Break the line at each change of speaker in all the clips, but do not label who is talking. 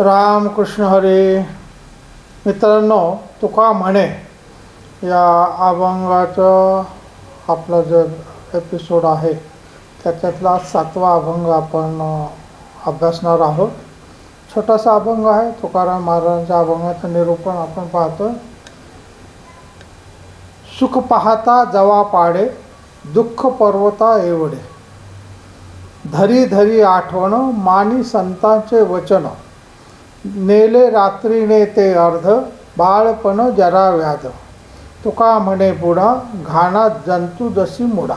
रामकृष्ण हरे। मित्रांनो तुका म्हणे या अभंगाचं आपला जो एपिसोड आहे त्याच्यातला सातवा अभंग आपण अभ्यासणार आहोत. छोटासा अभंग आहे तुकाराम महाराजांच्या अभंगाचं निरूपण आपण पाहतो सुख पाहता जवा पाडे दुःख पर्वता एवढे. धरी धरी आठवण मानी संतांचे वचन. नेले रात्रीने ते अर्ध बाळपण जरा व्याध. तुका म्हणे पुढा घाणात जंतू जशी मुडा.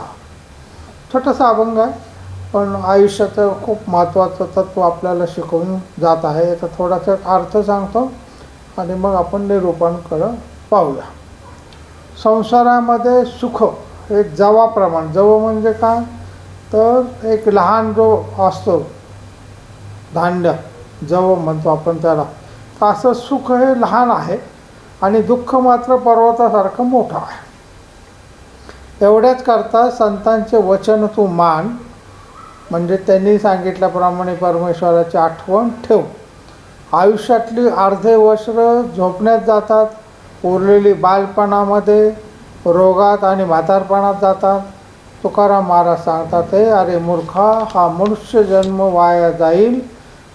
छोटासा अभंग आहे पण आयुष्याचं खूप महत्त्वाचं तत्त्व आपल्याला शिकवून जात आहे. याचा थोडासा अर्थ सांगतो आणि मग आपण निरूपणकडं पाहूया. संसारामध्ये सुख हे जवाप्रमाण जव म्हणजे काय? तर एक लहान जो असतो धान्य जव म्हणतो आपण त्याला. तर असं सुख हे लहान आहे आणि दुःख मात्र पर्वतासारखं मोठं आहे. एवढ्याच करता संतांचे वचन तू मान. म्हणजे त्यांनी सांगितल्याप्रमाणे परमेश्वराची आठवण ठेव. आयुष्यातली अर्धे वस्त्र झोपण्यात जातात उरलेली बालपणामध्ये रोगात आणि म्हातारपणात जातात. तुकाराम महाराज सांगतात हे अरे मूर्खा हा मनुष्य जन्म वाया जाईल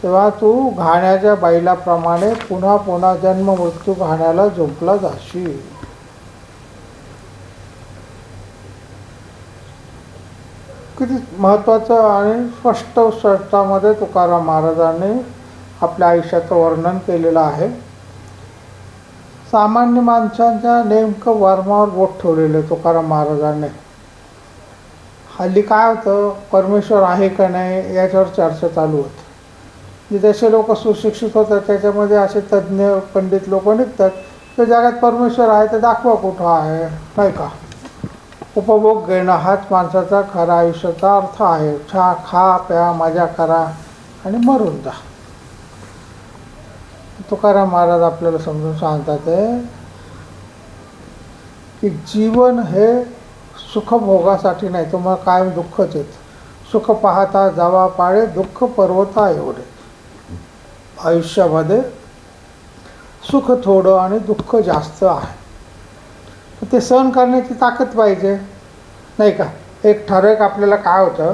तेव्हा तू घाण्याच्या बैलाप्रमाणे पुन्हा पुन्हा जन्म मृत्यू घाण्याला झोपला जाशील. किती महत्त्वाचं आणि स्पष्ट शब्दामध्ये तुकाराम महाराजांनी आपल्या आयुष्याचं वर्णन केलेलं आहे. सामान्य माणसांच्या नेमकं वर्मावर बोट ठेवलेलं आहे तुकाराम महाराजांनी. हल्ली काय होतं परमेश्वर आहे का नाही याच्यावर चर्चा चालू होती. जे जसे लोक सुशिक्षित होतात त्याच्यामध्ये असे तज्ज्ञ पंडित लोक निघतात. तर जगात परमेश्वर आहे तर दाखवा कुठं आहे नाही का? उपभोग घेणं हाच माणसाचा खरा आयुष्याचा अर्थ आहे. छा खा प्या मजा करा आणि मरून जा. तुकाराम महाराज आपल्याला समजून सांगतात आहे की जीवन हे सुखभोगासाठी नाही तुम्हाला कायम दुःखच येत सुख पाहता जावा पाळे दुःख पर्वता एवढे. आयुष्यामध्ये सुख थोडं आणि दुःख जास्त आहे. ते सहन करण्याची ताकद पाहिजे. नाही का? एक ठराविक आपल्याला काय होतं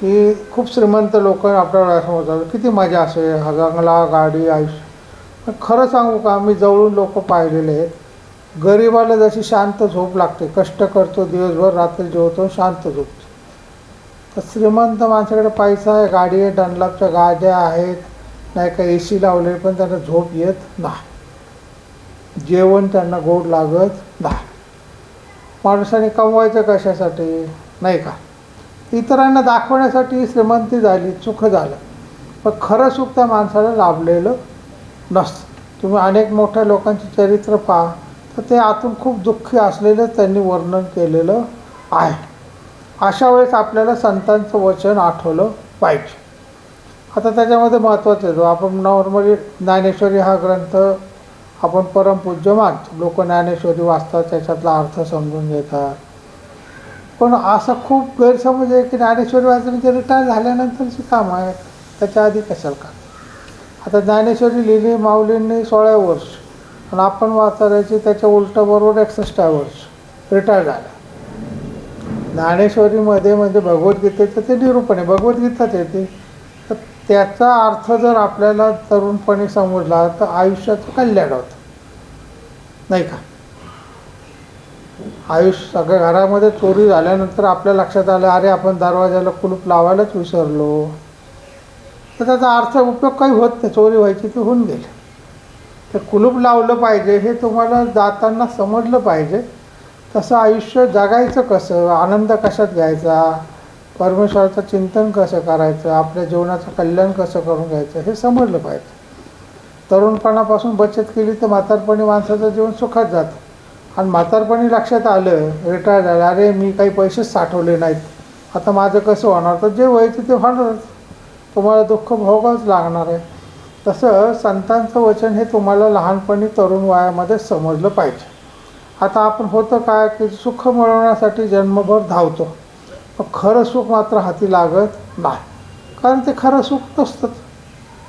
की खूप श्रीमंत लोक आपल्याला समजतात किती मजा असे हजांगला गाडी आयुष्य. खरं सांगू का? मी जवळून लोक पाहिलेले आहेत. गरिबाला जशी शांत झोप लागते कष्ट करतो दिवसभर रात्री जेवतो शांत झोपतो. तर श्रीमंत माणसाकडे पैसा आहे गाडी आहे डनलापच्या गाड्या आहेत. नाही का ए सी लावले पण त्यांना झोप येत नाही. जेवण त्यांना गोड लागत नाही. माणसाने कमवायचं कशासाठी? नाही का? इतरांना दाखवण्यासाठी श्रीमंती झाली सुख झालं. पण खरं सुख त्या माणसाला लाभलेलं नसतं. तुम्ही अनेक मोठ्या लोकांचे चरित्र पहा तर ते आतून खूप दुःखी असलेलं त्यांनी वर्णन केलेलं आहे. अशा वेळेस आपल्याला संतांचं वचन आठवलं पाहिजे. आता त्याच्यामध्ये महत्त्वाचं आहे. आपण नॉर्मली ज्ञानेश्वरी हा ग्रंथ आपण परमपूज्य मानतो. लोक ज्ञानेश्वरी वाचतात त्याच्यातला अर्थ समजून घेतात. पण असा खूप गैरसमज आहे की ज्ञानेश्वरी वाचण्याचे रिटायर झाल्यानंतरची काम आहे त्याच्या आधी कशाला का आता ज्ञानेश्वरी लिहिली माऊलींनी सोळा वर्ष. आणि आपण वाचायची त्याच्या उलटं बरोबर एकसष्टा वर्ष. रिटायर झाला ज्ञानेश्वरीमध्ये म्हणजे भगवद्गीतेचं ते निरूपण आहे. भगवद्गीताच आहे ते. त्याचा अर्थ जर आपल्याला तरुणपणी समजला तर आयुष्याचं कल्याण होतं. नाही का? आयुष्य सगळ्या घरामध्ये चोरी झाल्यानंतर आपल्या लक्षात आलं अरे आपण दरवाजाला कुलूप लावायलाच विसरलो. तर त्याचा अर्थ उपयोग काही होत नाही. चोरी व्हायची ती होऊन गेली. तर कुलूप लावलं पाहिजे हे तुम्हाला जाताना समजलं पाहिजे. तसं आयुष्य जगायचं कसं? आनंद कशात घ्यायचा? परमेश्वराचं चिंतन कसं करायचं आपल्या जीवनाचं कल्याण कसं करून घ्यायचं हे समजलं पाहिजे. तरुणपणापासून बचत केली तर म्हातारपणी माणसाचं जीवन सुखात जातं. आणि म्हातारपणी लक्षात आलं रिटायर झालं अरे मी काही पैसेच साठवले नाहीत. आता माझं कसं होणार? तर जे व्हायचं ते होणारच. तुम्हाला दुःख भोगावंच लागणार आहे. तसं संतांचं वचन हे तुम्हाला लहानपणी तरुण वयामध्ये समजलं पाहिजे. आता आपण होतं काय की सुख मिळवण्यासाठी जन्मभर धावतो. पण खरं सुख मात्र हाती लागत नाही. कारण ते खरं सुख नसतंच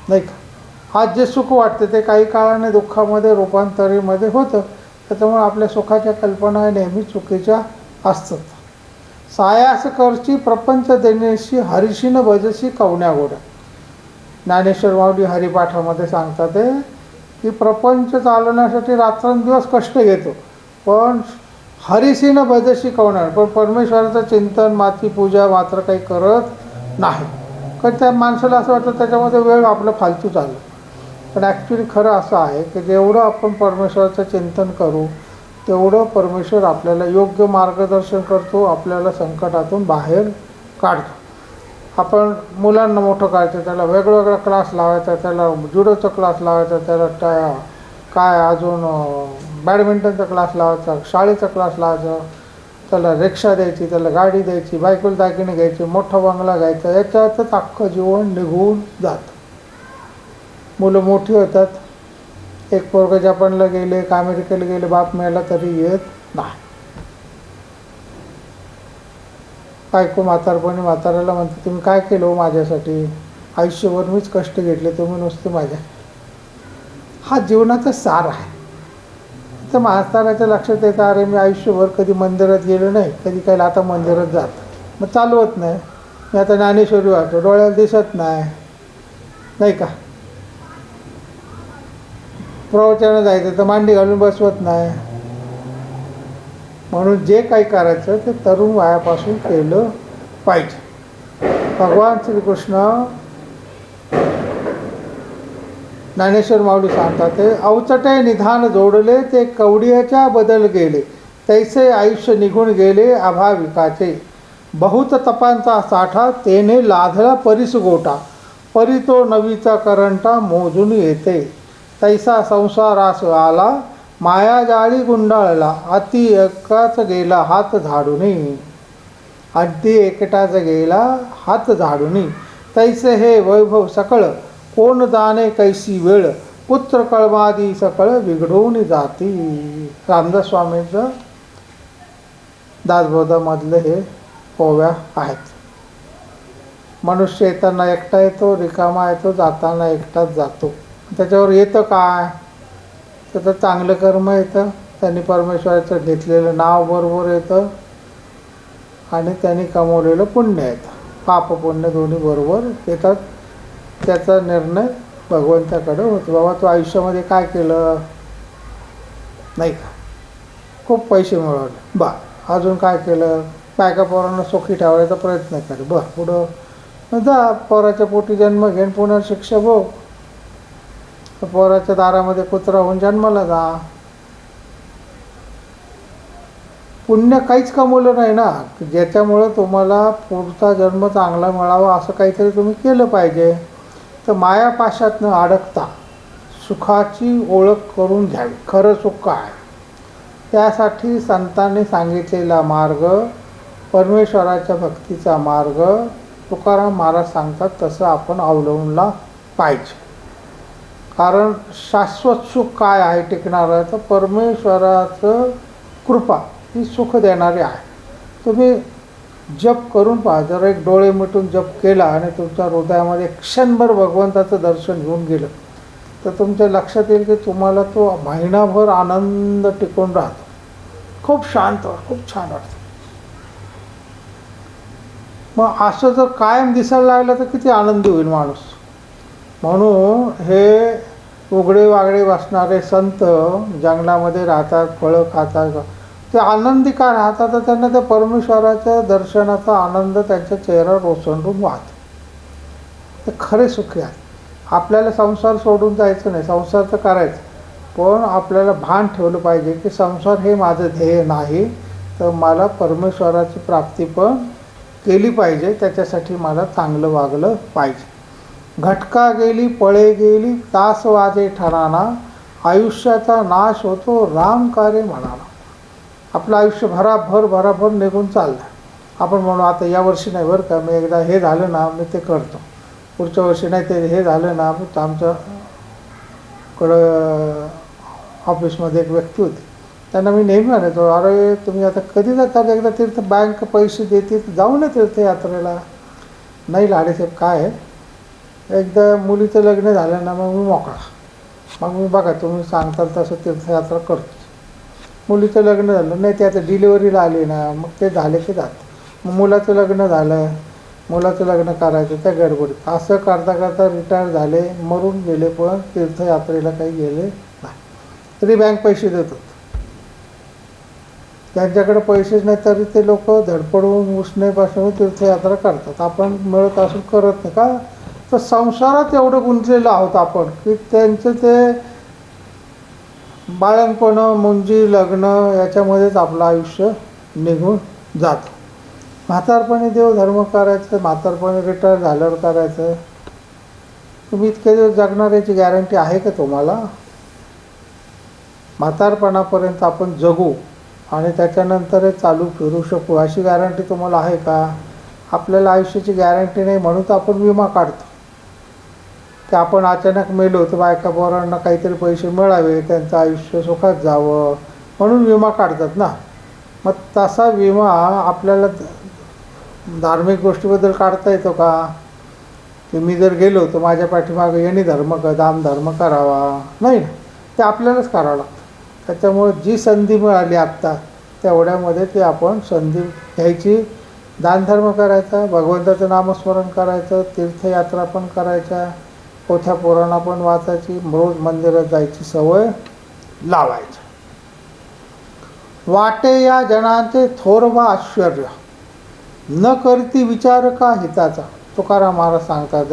नाही का? आज जे सुख वाटते ते काही काळाने दुःखामध्ये रूपांतरीमध्ये होतं. त्याच्यामुळे आपल्या सुखाच्या कल्पना नेहमी चुकीच्या असतात. सायास करची प्रपंच देण्याशी हरिशीन भजशी कवण्या गोड्या. ज्ञानेश्वर माऊली हरिपाठामध्ये सांगतात ते की प्रपंच चालवण्यासाठी रात्रंदिवस कष्ट घेतो. पण हरिसीनं भज शिकवणार पण परमेश्वराचं चिंतन माती पूजा मात्र काही करत नाही. कारण त्या माणसाला असं वाटतं त्याच्यामध्ये वेळ आपलं फालतू चाललं पण ॲक्च्युली खरं असं आहे की जेवढं आपण परमेश्वराचं चिंतन करू तेवढं परमेश्वर आपल्याला योग्य मार्गदर्शन करतो आपल्याला संकटातून बाहेर काढतो. आपण मुलांना मोठं करायचं त्याला वेगवेगळा क्लास लावायचा त्याला जुडोचा क्लास लावायचा त्याला त्या काय अजून बॅडमिंटनचा क्लास लावायचा शाळेचा क्लास लावायचा त्याला रिक्षा द्यायची त्याला गाडी द्यायची बायकोला दागिने घ्यायची मोठा बंगला घ्यायचा याच्यातच अख्खं जीवन निघून जातं. मुलं मोठी होतात एक पोरग जपानला गेले एक अमेरिकेला गेले बाप मिळाला तरी येत नाही. बायको म्हातारपणी म्हाताऱ्याला म्हणते तुम्ही काय केलं हो माझ्यासाठी? आयुष्यभर मीच कष्ट घेतले तुम्ही नुसते माझ्या हा जीवनाचा सार आहे. तर म्हाताऱ्याच्या लक्षात येतं अरे मी आयुष्यभर कधी मंदिरात गेलो नाही कधी काही आता मंदिरात जात मग चालवत नाही. मी आता ज्ञानेश्वरी वाचतो डोळ्याला दिसत नाही. नाही का? प्रवचनं जायचं तर मांडी घालून बसवत नाही. म्हणून जे काही करायचं ते तरुण वयापासून केलं पाहिजे. भगवान श्रीकृष्ण ज्ञानेश्वर माऊली सांगतात ते अवचटे निधान जोडले ते कवडियाच्या बदल गेले तैसे आयुष्य निघून गेले अभाविकाचे. बहुत तपांचा साठा तेने लाधला परिस गोटा परी तो नवीचा करंटा मोजून येते. तैसा संसारास आला माया जाळी गुंडाळला अति एकाच गेला हात झाडूनी. अगदी एकटाच गेला हात झाडूनी. तैसे हे वैभव सकळ कोण जाणे कैसी वेळ? पुत्र कळमादी सकळ बिघडून जाती. रामदास स्वामींचं दासबोधामधले हे ओव्या आहेत. मनुष्य येताना एकटा येतो रिकामा येतो जाताना एकटाच जातो. त्याच्यावर येतं काय? त्याचं चांगलं कर्म येतं. त्यांनी परमेश्वराचं घेतलेलं नाव बरोबर येतं. आणि त्यांनी कमवलेलं पुण्य येतं. पाप पुण्य दोन्ही बरोबर येतात. त्याचा निर्णय भगवंताकडं होतो. बाबा तू आयुष्यामध्ये काय केलं? नाही का? खूप पैसे मिळवले. बा अजून काय केलं? बायका पोरांना सुखी ठेवायचा प्रयत्न कर. बर पुढं जा पोराच्या पोटी जन्म घेऊन पुन्हा शिक्षा भोग पोराच्या दारामध्ये कुत्रा होऊन जन्माला जा. पुण्य काहीच कमवलं नाही ना. ज्याच्यामुळं तुम्हाला पुढचा जन्म चांगला मिळावा असं काहीतरी तुम्ही केलं पाहिजे. तर मायापाशातनं अडकता सुखाची ओळख करून घ्यावी. खरं सुख काय? त्यासाठी संतांनी सांगितलेला मार्ग परमेश्वराच्या भक्तीचा मार्ग तुकाराम महाराज सांगतात तसं आपण अवलंबला पाहिजे. कारण शाश्वत सुख काय आहे टिकणारं? तर परमेश्वराचं कृपा ही सुख देणारी आहे. तुम्ही जप करून पहा जर एक डोळे मिटून जप केला आणि तुमच्या हृदयामध्ये क्षणभर भगवंताचं दर्शन घेऊन गेलं. तर तुमच्या लक्षात येईल की तुम्हाला तो महिनाभर आनंद टिकून राहतो. खूप शांत खूप छान वाटतं. मग असं जर कायम दिसायला लागलं तर किती आनंदी होईल माणूस. म्हणून हे उघडे वागडे बसणारे संत जंगलामध्ये राहतात फळं खातात. ते आनंदी का राहतात? तर त्यांना त्या परमेश्वराच्या दर्शनाचा आनंद त्यांच्या चेहऱ्यावर ओसंडून वाहतो. ते खरे सुखी आहे आपल्याला संसार सोडून जायचं नाही. संसार तर करायचं. पण आपल्याला भान ठेवलं पाहिजे की संसार हे माझं ध्येय नाही. तर मला परमेश्वराची प्राप्ती पण केली पाहिजे. त्याच्यासाठी मला चांगलं वागलं पाहिजे. घटका गेली पळे गेली तास वाजे ठराना आयुष्याचा नाश होतो राम कार्य म्हणाला. आपलं आयुष्य भराभर भराभर निघून चाललं आपण म्हणू आता या वर्षी नाही बरं का मी एकदा हे झालं ना मी ते करतो. पुढच्या वर्षी नाही ते हे झालं ना मी आमच्या कडं ऑफिसमध्ये एक व्यक्ती होती. त्यांना मी नेहमी म्हणायचो अरे तुम्ही आता कधी जातात एकदा तीर्थ बँक पैसे देते जाऊ ना तीर्थयात्रेला. नाही लाडेसाहेब काय आहे? एकदा मुलीचं लग्न झालं ना मग मी मोकळा. मग मी बघा तुम्ही सांगताल तसं तीर्थयात्रा करतो. मुलीचं लग्न झालं. नाही ते आता डिलिव्हरीला आली ना. मग ते झाले की जात मग मुलाचं लग्न झालं. मुलाचं लग्न करायचं त्या गडबडीत. असं करता करता रिटायर झाले मरून गेले पण तीर्थयात्रेला काही गेले नाही. तरी बँक पैसे देत होते त्यांच्याकडे पैसेच नाही तरी ते लोक धडपडून उष्णेपासून तीर्थयात्रा करतात. आपण मिळत असून करत नाही. का? तर संसारात एवढं गुंतलेलं आहोत आपण की त्यांचं ते बाळणपणं मुंजी लग्न याच्यामध्येच आपलं आयुष्य निघून जातं. म्हातारपणी देव धर्म करायचं म्हातारपणी रिटायर झाल्यावर करायचं. तुम्ही इतके दिवस जगणार याची गॅरंटी आहे का तुम्हाला? म्हातारपणापर्यंत आपण जगू आणि त्याच्यानंतरच चालू फिरू शकू अशी गॅरंटी तुम्हाला आहे का? आपल्याला आयुष्याची गॅरंटी नाही म्हणून तर आपण विमा काढतो. ते आपण अचानक मेलो तर बायका पोरांना काहीतरी पैसे मिळावे त्यांचं आयुष्य सुखात जावं म्हणून विमा काढतात ना. मग तसा विमा आपल्याला धार्मिक गोष्टीबद्दल काढता येतो का? की मी जर गेलो तर माझ्या पाठीमागं येणी धर्म क दाम धर्म करावा. नाही ना. ते आपल्यालाच करावं लागतं. त्याच्यामुळं जी संधी मिळाली आत्ता तेवढ्यामध्ये ते आपण संधी घ्यायची. दानधर्म करायचा भगवंताचं नामस्मरण करायचं तीर्थयात्रा पण करायच्या. पोथ्या पोरांना पण वाचायची रोज मंदिरात जायची सवय लावायची. वाटे या जणांचे थोर वा आश्चर्य. न करती विचार का हिताचा? तुकाराम महाराज सांगतात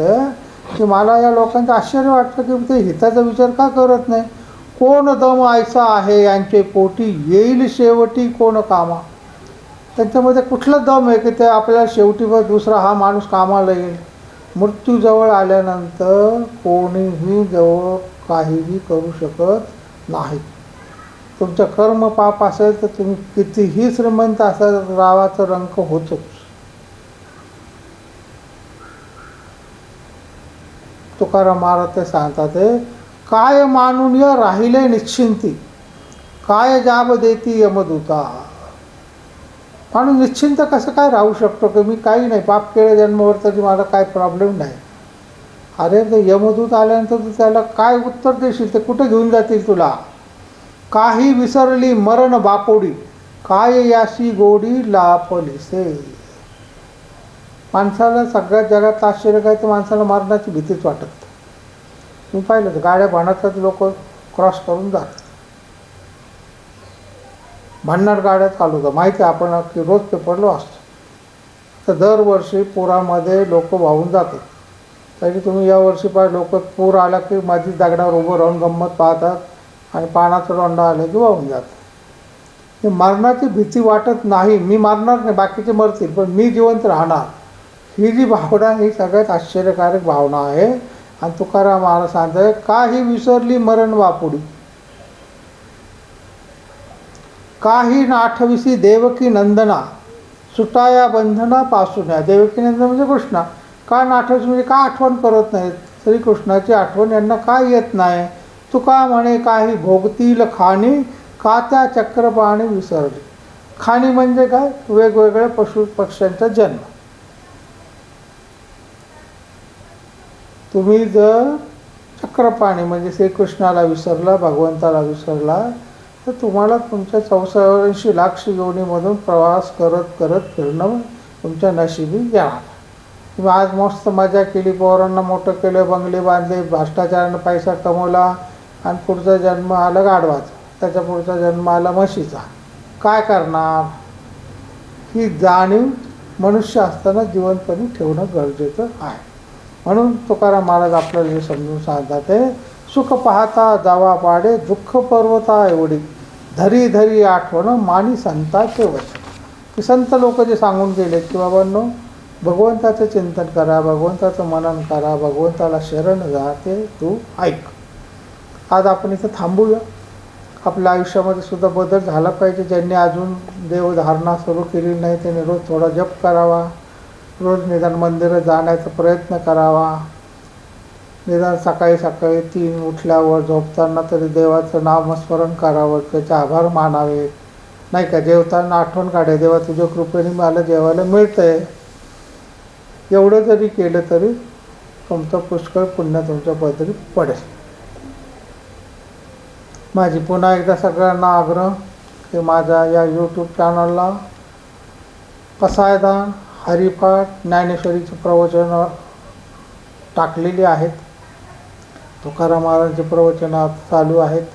की मला या लोकांचं आश्चर्य वाटतं की ते हिताचा विचार का करत नाही? कोण दम आयसा आहे यांचे पोटी येईल शेवटी कोण कामा? त्यांच्यामध्ये कुठलं दम आहे की ते आपल्याला शेवटी व दुसरा हा माणूस कामाला येईल? मृत्यूजवळ आल्यानंतर कोणीही जवळ काहीही करू शकत नाही. तुमचं कर्म पाप असेल तर तुम्ही कितीही श्रीमंत असाल रावाचं रंक होतोच. तुकाराम महाराज ते सांगतात ते काय मानून राहिले निश्चिंती काय जाब देती यमदूता माणूस निश्चिंत कसं काय राहू शकतो की मी काही नाही? पाप केलं जन्मावर तरी मला काय प्रॉब्लेम नाही. अरे ते यमदूत आल्यानंतर तू त्याला काय उत्तर देशील? ते कुठे घेऊन जातील तुला? काही विसरली मरण बापोडी. काय याशी गोडी लापलिसे? माणसाला सगळ्यात जगात आश्चर्य काय? तर माणसाला मरणाची भीतीच वाटत. मी पाहिलं तर गाड्या भांडतात लोक क्रॉस करून जातात. भांडणार गाड्यात चालू माहिती आहे आपण की रोज पेपरलो असतो. तर दरवर्षी पुरामध्ये लोक वाहून जातात. तरी तुम्ही यावर्षी पाय लोक पूर आला की माझी दगडावर उभं राहून गंमत पाहतात आणि पाण्याचा रोंडा आला की वाहून जातात. मरणाची भीती वाटत नाही. मी मारणार नाही बाकीचे मरतील पण मी जिवंत राहणार. ही जी भावना ही सगळ्यात आश्चर्यकारक भावना आहे. आणि तुकाराम महाराज सांगताय काही विसरली मरण वापुडी. काही नाठविसी देवकी नंदना सुटाया बंधना पासून देवकी नंदन म्हणजे कृष्णा. का नाठविसी? म्हणजे का आठवण करत नाहीत? श्रीकृष्णाची आठवण यांना का येत नाही? तुका म्हणे काही भोगतील खाणी का त्या चक्रपाणी विसरली? खाणी म्हणजे काय? वेगवेगळ्या पशु पक्ष्यांचा जन्म. तुम्ही जर चक्रपाणी म्हणजे श्रीकृष्णाला विसरला भगवंताला विसरला तर तुम्हाला तुमच्या चौसष्ट लाख योनीमधून प्रवास करत करत फिरणं तुमच्या नशिबी येणार तुम्ही आज मस्त मजा केली पोरांना मोठं केलं बंगले बांधले भ्रष्टाचारानं पैसा कमवला आणि पुढचा जन्म आला गाढवाचा. त्याच्या पुढचा जन्म आला म्हशीचा. काय करणार? ही जाणीव मनुष्य असताना जीवनपणी ठेवणं गरजेचं आहे. म्हणून तुकाराम महाराज आपल्याला हे समजून सांगतात ते सुख पाहता जावा पाडे दुःख पर्वता एवढी. धरी धरी आठवण मानी संताचे वचन. की संत लोक जे सांगून गेले की बाबांनो भगवंताचं चिंतन करा भगवंताचं मनन करा भगवंताला शरण जा ते तू ऐक. आज आपण इथं थांबूया. आपल्या आयुष्यामध्ये सुद्धा बदल झाला पाहिजे. ज्यांनी अजून देवधारणा सुरू केली नाही त्यांनी रोज थोडा जप करावा. रोज निदान मंदिरात जाण्याचा प्रयत्न करावा. निदान सकाळी सकाळी तीन उठल्यावर झोपताना तरी देवाचं नामस्मरण करावं त्याचे आभार मानावे. नाही का? जेवताना आठवण काढे. देवा तुझ्या कृपेने मला जेवायला मिळतंय. एवढं जरी केलं तरी तुमचं पुष्कळ पुण्य तुमच्या पदरी पडेल. माझी पुन्हा एकदा सगळ्यांना आग्रह की माझ्या या यूट्यूब चॅनलला पसायदान हरिपाठ ज्ञानेश्वरीची प्रवचनं टाकलेली आहेत. तुकाराम महाराजांची प्रवचनं चालू आहेत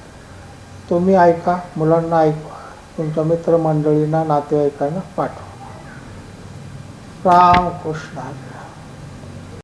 तुम्ही ऐका मुलांना ऐकवा तुमच्या मित्रमंडळींना नातेवाईकांना पाठवा राम कृष्ण हरी.